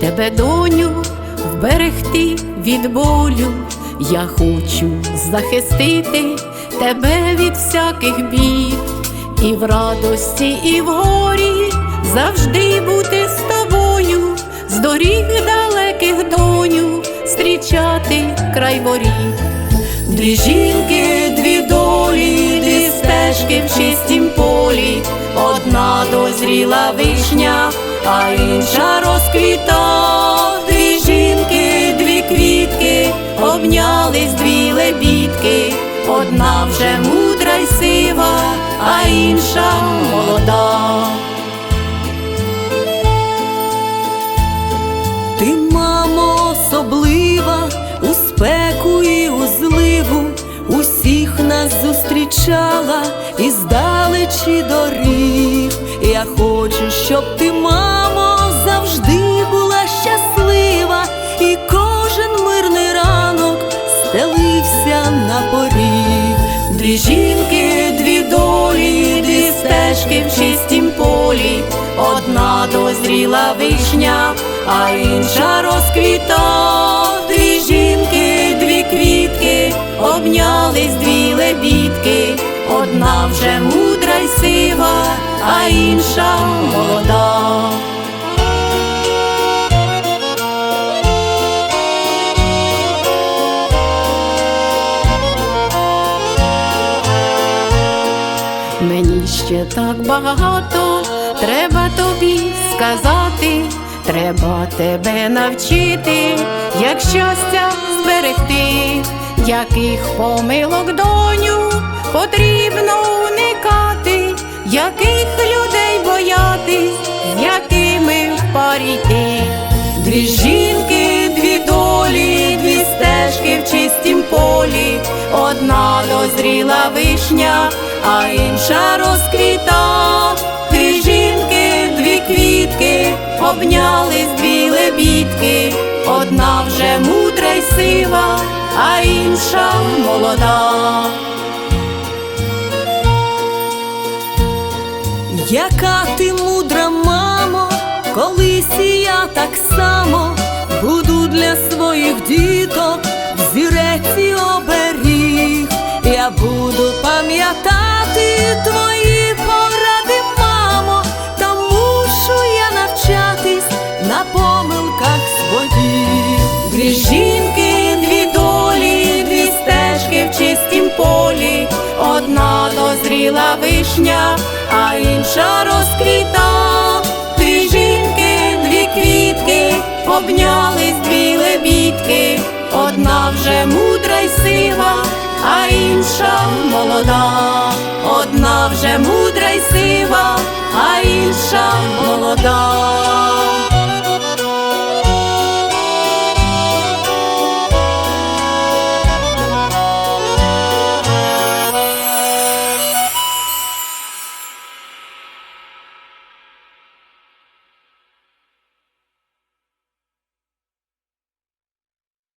тебе, доню, вберегти від болю. Я хочу захистити тебе від всяких бід, і в радості, і в горі завжди бути з тобою, з доріг далеких доню, зустрічати край воріт. Дві жінки, дві долі, дві стежки в чистім полі, одна дозріла вишня, а інша розквіта. Дві жінки, дві квітки, обнялись дві лебідки, одна вже мудра й сива, а інша молода. Ти, мамо, особлива, у спеку і у зливу, усіх нас зустрічала і здалечі доріг. Я хочу, щоб ти, Дві жінки, дві долі, дві стежки в чистім полі, одна дозріла вишня, а інша розквіта. Дві жінки, дві квітки, обнялись дві лебідки, одна вже мудра й сива, а інша молода. Ще так багато, треба тобі сказати, треба тебе навчити, як щастя зберегти, яких помилок доню потрібно уникати, яких людей боятись, якими в. Дві жінки, дві долі, дві стежки в чистім полі, одна дозріла вишня, а інша розквіта. Дві жінки, дві квітки, обнялись дві лебідки, одна вже мудра й сива, а інша молода. Яка ти мудра, мамо, колись і я так само буду для своїх діток полі, одна дозріла вишня, а інша розквіта. Дві жінки, дві квітки, обнялись дві лебідки, одна вже мудра й сива, а інша молода, одна вже мудра й сива,